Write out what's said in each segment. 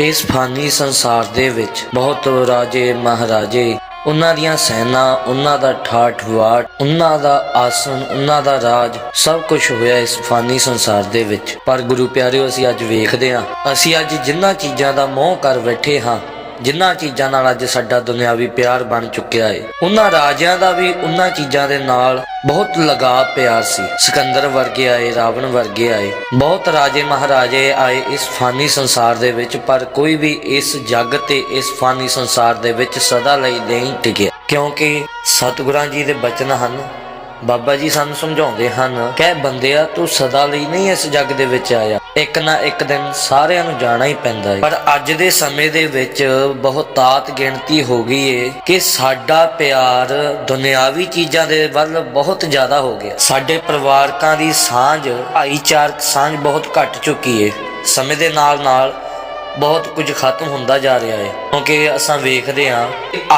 ਇਸ ਫਾਨੀ ਸੰਸਾਰ ਦੇ ਵਿੱਚ ਬਹੁਤ ਰਾਜੇ ਮਹਾਰਾਜੇ, ਉਹਨਾਂ ਦੀਆਂ ਸੈਨਾ, ਉਹਨਾਂ ਦਾ ਠਾਠ ਵਾਟ ਉਹਨਾਂ ਦਾ ਆਸਨ, ਉਹਨਾਂ ਦਾ ਰਾਜ, ਸਭ ਕੁਝ ਹੋਇਆ ਇਸ ਫਾਨੀ ਸੰਸਾਰ ਦੇ ਵਿੱਚ। ਪਰ ਗੁਰੂ ਪਿਆਰਿਓ, ਅਸੀਂ ਅੱਜ ਵੇਖਦੇ ਹਾਂ, ਅਸੀਂ ਅੱਜ ਜਿੰਨਾ ਚੀਜ਼ਾਂ ਦਾ ਮੋਹ ਕਰ ਬੈਠੇ ਹਾਂ, ਜਿੰਨਾ ਚੀਜ਼ਾਂ ਨਾਲ ਅੱਜ ਸਾਡਾ ਦੁਨਿਆਵੀ ਪਿਆਰ ਬਣ ਚੁੱਕਿਆ ਏ। ਉਹਨਾਂ ਰਾਜਿਆਂ ਦਾ ਵੀ, ਉਹਨਾਂ ਚੀਜ਼ਾਂ ਦੇ ਨਾਲ ਬਹੁਤ ਲਗਾ ਪਿਆਰ ਸੀ। ਸਿਕੰਦਰ ਵਰਗੇ ਆਏ, ਰਾਵਣ ਵਰਗੇ ਆਏ। ਬਹੁਤ ਰਾਜੇ ਮਹਾਰਾਜੇ ਆਏ ਇਸ ਫਾਨੀ ਸੰਸਾਰ ਦੇ ਵਿੱਚ, ਪਰ ਕੋਈ ਵੀ ਇਸ ਜੱਗ ਤੇ ਇਸ ਫਾਨੀ ਸੰਸਾਰ ਦੇ ਵਿੱਚ ਸਦਾ ਲਈ ਨਹੀਂ ਟਿਕਿਆ। ਕਿਉਂਕਿ ਸਤਿਗੁਰਾਂ ਜੀ ਦੇ ਬਚਨ ਹਨ ਬਾਬਾ ਜੀ ਸਾਨੂੰ ਸਮਝਾਉਂਦੇ ਹਨ ਕਿ ਬੰਦਿਆ ਤੂੰ ਸਦਾ ਲਈ ਨਹੀਂ ਇਸ ਜੱਗ ਦੇ ਵਿੱਚ ਆਇਆ। ਇੱਕ ਨਾ ਇੱਕ ਦਿਨ ਸਾਰਿਆਂ ਨੂੰ ਜਾਣਾ ਹੀ ਪੈਂਦਾ ਹੈ ਪਰ ਅੱਜ ਦੇ ਸਮੇਂ ਦੇ ਵਿੱਚ ਬਹੁਤਾਤ ਗਿਣਤੀ ਹੋ ਗਈ ਏ ਕਿ ਸਾਡਾ ਪਿਆਰ ਦੁਨਿਆਵੀ ਚੀਜ਼ਾਂ ਦੇ ਵੱਲ ਬਹੁਤ ਜ਼ਿਆਦਾ ਹੋ ਗਿਆ। ਸਾਡੇ ਪਰਿਵਾਰਕਾਂ ਦੀ ਸਾਂਝ, ਭਾਈਚਾਰਕ ਸਾਂਝ ਬਹੁਤ ਘਟ ਚੁੱਕੀ ਏ। ਸਮੇਂ ਦੇ ਨਾਲ ਨਾਲ ਬਹੁਤ ਕੁਝ ਖਤਮ ਹੁੰਦਾ ਜਾ ਰਿਹਾ ਹੈ। ਕਿਉਂਕਿ ਅਸਾਂ ਵੇਖਦੇ ਹਾਂ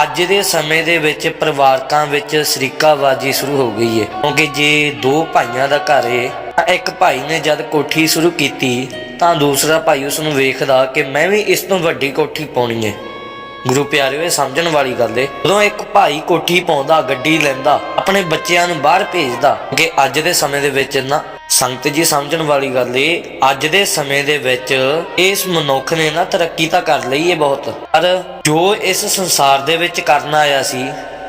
ਅੱਜ ਦੇ ਸਮੇਂ ਦੇ ਵਿੱਚ ਪਰਿਵਾਰਕਾਂ ਵਿੱਚ ਸ਼ਰੀਕਾਬਾਜ਼ੀ ਸ਼ੁਰੂ ਹੋ ਗਈ ਹੈ। ਕਿਉਂਕਿ ਜੇ ਦੋ ਭਾਈਆਂ ਦਾ ਘਰ ਹੈ, ਤਾਂ ਇੱਕ ਭਾਈ ਨੇ ਜਦ ਕੋਠੀ ਸ਼ੁਰੂ ਕੀਤੀ, ਤਾਂ ਦੂਸਰਾ ਭਾਈ ਉਸ ਨੂੰ ਵੇਖਦਾ ਕਿ ਮੈਂ ਵੀ ਇਸ ਤੋਂ ਵੱਡੀ ਕੋਠੀ ਪਾਉਣੀ ਹੈ। ਗੁਰੂ ਪਿਆਰਿਓ, ਇਹ ਸਮਝਣ ਵਾਲੀ ਗੱਲ ਏ ਉਦੋਂ ਇੱਕ ਭਾਈ ਕੋਠੀ ਪਾਉਂਦਾ, ਗੱਡੀ ਲੈਂਦਾ, ਆਪਣੇ ਬੱਚਿਆਂ ਨੂੰ ਬਾਹਰ ਭੇਜਦਾ ਕਿ ਅੱਜ ਦੇ ਸਮੇਂ ਦੇ ਵਿੱਚ ਨਾ ਸੰਗਤ ਜੀ, ਸਮਝਣ ਵਾਲੀ ਗੱਲ ਏ, ਅੱਜ ਦੇ ਸਮੇਂ ਦੇ ਵਿੱਚ ਇਸ ਮਨੁੱਖ ਨੇ ਨਾ ਤਰੱਕੀ ਤਾਂ ਕਰ ਲਈ ਏ ਬਹੁਤ। ਪਰ ਜੋ ਇਸ ਸੰਸਾਰ ਦੇ ਵਿੱਚ ਕਰਨ ਆਇਆ ਸੀ,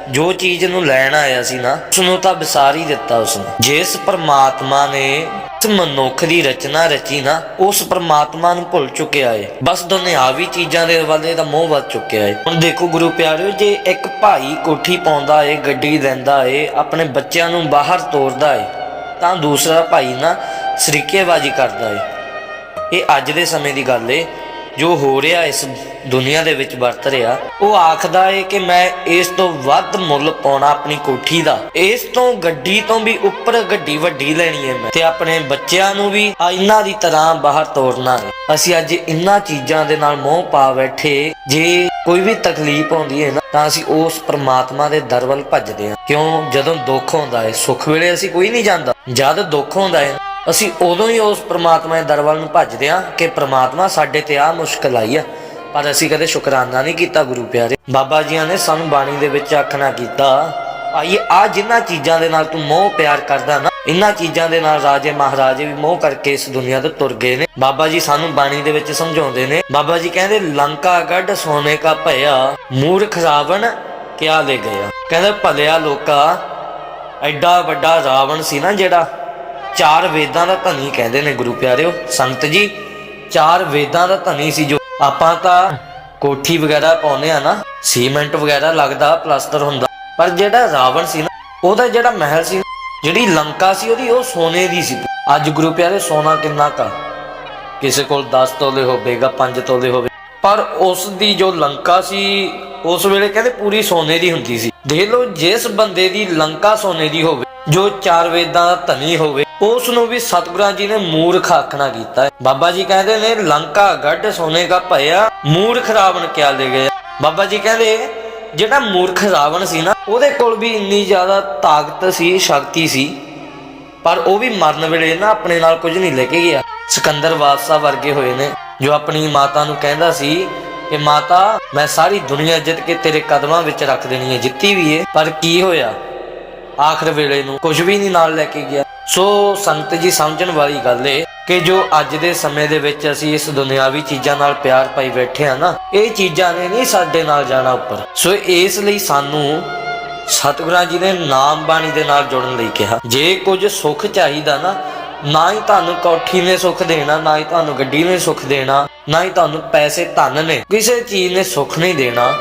ਜੋ ਚੀਜ਼ ਨੂੰ ਲੈਣ ਆਇਆ ਸੀ ਨਾ ਉਸ ਨੂੰ ਤਾਂ ਵਿਸਾਰ ਹੀ ਦਿੱਤਾ ਉਸਨੇ। ਜਿਸ ਪਰਮਾਤਮਾ ਨੇ ਇਸ ਮਨੁੱਖ ਦੀ ਰਚਨਾ ਰਚੀ ਨਾ, ਉਸ ਪਰਮਾਤਮਾ ਨੂੰ ਭੁੱਲ ਚੁੱਕਿਆ ਏ। ਬਸ ਦੁਨਿਆਵੀ ਚੀਜ਼ਾਂ ਦੇ ਵੱਲੇ ਦਾ ਮੋਹ ਵੱਧ ਚੁੱਕਿਆ ਏ। ਹੁਣ ਦੇਖੋ ਗੁਰੂ ਪਿਆਰਿਓ, ਜੇ ਇੱਕ ਭਾਈ ਕੋਠੀ ਪਾਉਂਦਾ ਏ, ਗੱਡੀ ਲੈਂਦਾ ਏ, ਆਪਣੇ ਬੱਚਿਆਂ ਨੂੰ ਬਾਹਰ ਤੋਰਦਾ ਏ ਤਾਂ ਦੂਸਰਾ ਭਾਈ ਨਾ ਸਰੀਕੇਬਾਜ਼ੀ ਕਰਦਾ ਏ। ਇਹ ਅੱਜ ਦੇ ਸਮੇਂ ਦੀ ਗੱਲ ਏ। ਜੋ ਹੋ ਰਿਹਾ ਇਸ ਦੁਨੀਆ ਦੇ ਵਿੱਚ ਵਰਤ ਰਿਹਾ, ਉਹ ਆਖਦਾ ਏ ਕਿ ਮੈਂ ਇਸ ਤੋਂ ਵੱਧ ਮੁੱਲ ਪਾਉਣਾ ਆਪਣੀ ਕੋਠੀ ਦਾ। ਇਸ ਤੋਂ ਗੱਡੀ ਤੋਂ ਵੀ ਉੱਪਰ ਗੱਡੀ ਵੱਡੀ ਲੈਣੀ ਹੈ ਮੈਂ ਤੇ ਆਪਣੇ ਬੱਚਿਆਂ ਨੂੰ ਵੀ ਇਹਨਾਂ ਦੀ ਤਰ੍ਹਾਂ ਬਾਹਰ ਤੋਰਨਾ ਹੈ ਅਸੀਂ ਅੱਜ ਇਹਨਾਂ ਚੀਜ਼ਾਂ ਦੇ ਨਾਲ ਮੋਹ ਪਾ ਬੈਠੇ, ਜੇ ਕੋਈ ਵੀ ਤਕਲੀਫ ਆਉਂਦੀ ਹੈ ਨਾ, ਤਾਂ ਅਸੀਂ ਉਸ ਪ੍ਰਮਾਤਮਾ ਦੇ ਦਰ ਵੱਲ ਭੱਜਦੇ ਹਾਂ ਕਿਉਂ? ਜਦੋਂ ਦੁੱਖ ਹੁੰਦਾ ਹੈ ਸੁੱਖ ਵੇਲੇ ਅਸੀਂ ਕੋਈ ਨਹੀਂ ਜਾਂਦਾ। ਜਦ ਦੁੱਖ ਹੁੰਦਾ ਹੈ ਅਸੀਂ ਉਦੋਂ ਹੀ ਉਸ ਪ੍ਰਮਾਤਮਾ ਦੇ ਦਰ ਨੂੰ ਭੱਜਦੇ ਹਾਂ ਕਿ ਪ੍ਰਮਾਤਮਾ ਸਾਡੇ ਤੇ ਆ ਮੁਸ਼ਕਲ ਆਈ ਆ। ਪਰ ਅਸੀਂ ਕਦੇ ਸ਼ੁਕਰਾਨਾ ਨਹੀਂ ਕੀਤਾ ਗੁਰੂ ਪਿਆਰੇ। ਬਾਬਾ ਜੀਆਂ ਨੇ ਸਾਨੂੰ ਬਾਣੀ ਦੇ ਵਿੱਚ ਆਖਣਾ ਕੀਤਾ। ਭਾਈ ਆ ਜਿਨ੍ਹਾਂ ਚੀਜ਼ਾਂ ਦੇ ਨਾਲ ਤੂੰ ਮੋਹ ਪਿਆਰ ਕਰਦਾ ਨਾ ਇਹਨਾਂ ਚੀਜ਼ਾਂ ਦੇ ਨਾਲ ਰਾਜੇ ਮਹਾਰਾਜੇ ਵੀ ਮੋਹ ਕਰਕੇ ਇਸ ਦੁਨੀਆ ਤੋਂ ਤੁਰ ਗਏ ਨੇ। ਬਾਬਾ ਜੀ ਸਾਨੂੰ ਬਾਣੀ ਦੇ ਵਿੱਚ ਸਮਝਾਉਂਦੇ ਨੇ। ਬਾਬਾ ਜੀ ਕਹਿੰਦੇ, ਲੰਕਾ ਗੱਡ ਸੋਨੇ ਕਾ ਭਇਆ, ਮੂਰਖ ਰਾਵਣ ਕਿਆ ਲੈ ਗਿਆ? ਕਹਿੰਦੇ, ਭਲਿਆ ਲੋਕਾ, ਐਡਾ ਵੱਡਾ ਰਾਵਣ ਸੀ ਨਾ ਜਿਹੜਾ ਚਾਰ ਵੇਦਾਂ ਦਾ ਧਨੀ ਕਹਿੰਦੇ ਨੇ ਗੁਰੂ ਪਿਆਰਿਓ। ਸੰਤ ਜੀ, ਚਾਰ ਵੇਦਾਂ ਦਾ ਧਨੀ ਸੀ ਜੋ ਆਪਾਂ ਤਾਂ ਕੋਠੀ ਵਗੈਰਾ ਪਾਉਨੇ ਆ ਨਾ, ਸੀਮੈਂਟ ਵਗੈਰਾ ਲੱਗਦਾ, ਪਲਾਸਟਰ ਹੁੰਦਾ। ਪਰ ਜਿਹੜਾ ਰਾਵਣ ਸੀ ਨਾ, ਉਹਦਾ ਜਿਹੜਾ ਮਹਿਲ ਸੀ, ਜਿਹੜੀ ਲੰਕਾ ਸੀ ਉਹਦੀ, ਉਹ ਸੋਨੇ ਦੀ ਸੀ। ਅੱਜ ਗੁਰੂ ਪਿਆਰੇ ਸੋਨਾ ਕਿੰਨਾ ਕਾ ਕਿਸੇ ਕੋਲ 10 ਤੋਲੇ ਹੋਵੇਗਾ 5 ਤੋਲੇ ਹੋਵੇ। ਪਰ ਉਸ ਦੀ ਜੋ ਲੰਕਾ ਸੀ, ਉਸ ਵੇਲੇ ਕਹਿੰਦੇ ਪੂਰੀ ਸੋਨੇ ਦੀ ਹੁੰਦੀ ਸੀ। ਦੇਖ ਲਓ, ਜਿਸ ਬੰਦੇ ਦੀ ਲੰਕਾ ਸੋਨੇ ਦੀ ਹੋਵੇ ਜੋ ਚਾਰ ਵੇਦਾਂ ਦਾ ਧਨੀ ਹੋਵੇ, ਉਸ ਨੂੰ ਵੀ ਸਤਿਗੁਰਾਂ ਜੀ ਨੇ ਮੂਰਖ ਆਖਣਾ ਕੀਤਾ ਬਾਬਾ ਜੀ ਕਹਿੰਦੇ ਨੇ, ਲੰਕਾ ਗੱਡ, ਸੋਨੇ ਦਾ ਭਇਆ, ਮੂਰਖ ਰਾਵਣ ਕਿਆ ਲੈ ਗਿਆ ਬਾਬਾ ਜੀ ਕਹਿੰਦੇ, ਜਿਹੜਾ ਮੂਰਖ ਰਾਵਣ ਸੀ ਨਾ, ਉਹਦੇ ਕੋਲ ਵੀ ਇੰਨੀ ਜ਼ਿਆਦਾ ਤਾਕਤ ਸੀ, ਸ਼ਕਤੀ ਸੀ, ਪਰ ਉਹ ਵੀ ਮਰਨ ਵੇਲੇ ਨਾ ਆਪਣੇ ਨਾਲ ਕੁਝ ਨਹੀਂ ਲੈ ਕੇ ਗਿਆ। ਸਿਕੰਦਰ ਬਾਦਸ਼ਾਹ ਵਰਗੇ ਹੋਏ ਨੇ, ਜੋ ਆਪਣੀ ਮਾਤਾ ਨੂੰ ਕਹਿੰਦਾ ਸੀ ਕਿ, ਮਾਤਾ, ਮੈਂ ਸਾਰੀ ਦੁਨੀਆ ਜਿੱਤ ਕੇ ਤੇਰੇ ਕਦਮਾਂ ਵਿੱਚ ਰੱਖ ਦੇਣੀ ਹੈ, ਜਿੱਤੀ ਵੀ ਏ, ਪਰ ਕੀ ਹੋਇਆ? ਆਖਰ ਵੇਲੇ ਨੂੰ ਕੁਝ ਵੀ ਨਹੀਂ ਨਾਲ ਲੈ ਕੇ ਗਿਆ। ਸੋ ਸੰਤ ਜੀ, ਸਮਝਣ ਵਾਲੀ ਗੱਲ ਏ ਕਿ ਜੋ ਅੱਜ ਦੇ ਸਮੇਂ ਦੇ ਵਿੱਚ ਅਸੀਂ ਇਸ ਦੁਨਿਆਵੀ ਚੀਜ਼ਾਂ ਨਾਲ ਪਿਆਰ ਪਾਈ ਬੈਠੇ ਆ ਨਾ, ਇਹ ਚੀਜ਼ਾਂ ਨੇ ਨਹੀਂ ਸਾਡੇ ਨਾਲ ਜਾਣਾ ਉੱਪਰ। ਸੋ ਇਸ ਲਈ ਸਾਨੂੰ ਸਤਿਗੁਰਾਂ ਜੀ ਨੇ ਨਾਮ ਬਾਣੀ ਦੇ ਨਾਲ ਜੁੜਨ ਲਈ ਕਿਹਾ। ਜੇ ਕੁਝ ਸੁੱਖ ਚਾਹੀਦਾ ਨਾ ਨਾ ਹੀ ਤੁਹਾਨੂੰ ਕੋਠੀ ਨੇ ਸੁੱਖ ਦੇਣਾ, ਨਾ ਹੀ ਤੁਹਾਨੂੰ ਗੱਡੀ ਨੇ ਸੁੱਖ ਦੇਣਾ, ਨਾ ਹੀ ਤੁਹਾਨੂੰ ਪੈਸੇ ਧਨ ਨੇ, ਕਿਸੇ ਚੀਜ਼ ਨੇ ਸੁੱਖ ਨਹੀਂ ਦੇਣਾ,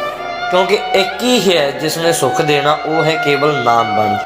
ਕਿਉਂਕਿ ਇੱਕ ਹੀ ਹੈ ਜਿਸ ਨੇ ਸੁੱਖ ਦੇਣਾ, ਉਹ ਹੈ ਕੇਵਲ ਨਾਮ ਬਾਣੀ।